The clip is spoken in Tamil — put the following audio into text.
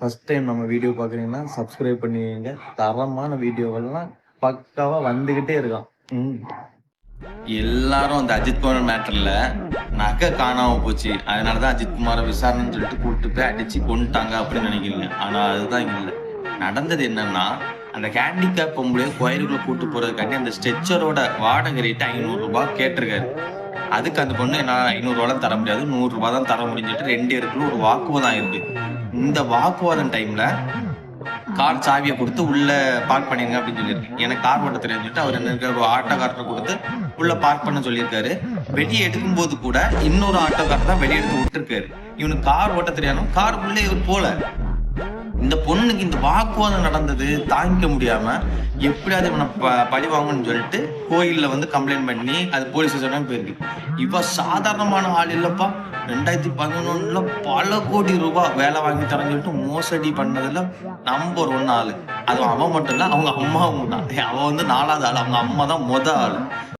ஃபர்ஸ்ட் டைம் நம்ம வீடியோ பார்க்குறீங்கன்னா சப்ஸ்கிரைப் பண்ணிக்கங்க. தரமான வீடியோவெல்லாம் பக்காவாக வந்துக்கிட்டே இருக்கான் ம். எல்லாரும் அந்த அஜித் குமார் மேட்டர்ல நகை காணாம போச்சு. அதனாலதான் அஜித் குமாரை விசாரணைன்னு சொல்லிட்டு கூப்பிட்டு போய் அடிச்சு கொண்டுட்டாங்க அப்படின்னு நினைக்கிறீங்க. ஆனா அதுதான் இல்ல. நடந்தது என்னன்னா அந்த ஹேண்டிகேப் பொம்பளையும் கோயிலுக்குள்ள கூட்டு போறதுக்காண்டி அந்த ஸ்ட்ரெச்சரோட வாடகை ரேட்டு ஐநூறு ரூபாய் கேட்டிருக்காரு. அதுக்கு அந்த பொண்ணு என்ன ஐநூறு ரூபாய் தர முடியாது. நூறு ரூபாய் தான் தர முடிஞ்சிட்டு ரெண்டு இடத்துல ஒரு வாக்குவதம் ஆயிருக்கு. இந்த வாக்குவாதம் டைம்ல கார் சாவியை கொடுத்து உள்ள பார்க் பண்ணிருங்க அப்படின்னு சொல்லியிருக்கேன். எனக்கு கார் ஓட்ட தெரிஞ்சுட்டு சொல்லிட்டு அவர் என்ன இருக்காரு, ஒரு ஆட்டோக்காரர்கிட்ட கொடுத்து உள்ள பார்க் பண்ண சொல்லியிருக்காரு. வெளியே எடுக்கும் போது கூட இன்னொரு ஆட்டோக்காரர் தான் வெளியே எடுத்து விட்டுருக்காரு. இவனுக்கு கார் ஓட்ட தெரியாம காருக்குள்ளே இவர் போல. இந்த பொண்ணுக்கு இந்த வாக்குவாதம் நடந்தது தாங்கிக்க முடியாம எப்படியாவது இவனை ப- பழி வாங்கணும்னு சொல்லிட்டு கோயிலில் வந்து கம்ப்ளைண்ட் பண்ணி அது போலீஸ் ஸ்டேஷன் போயிருக்கு. இவ சாதாரணமான ஆள் இல்லைப்பா. ரெண்டாயிரத்தி பதினொன்னுல பல கோடி ரூபாய் வேலை வாங்கி தரேன்னு சொல்லிட்டு மோசடி பண்ணதுல நம்பர் ஒன் ஆள். அது அவன் மட்டும் இல்லை அவங்க அம்மாவும் தான். அவன் வந்து நாலாவது ஆள். அவங்க அம்மா தான் முத ஆள்.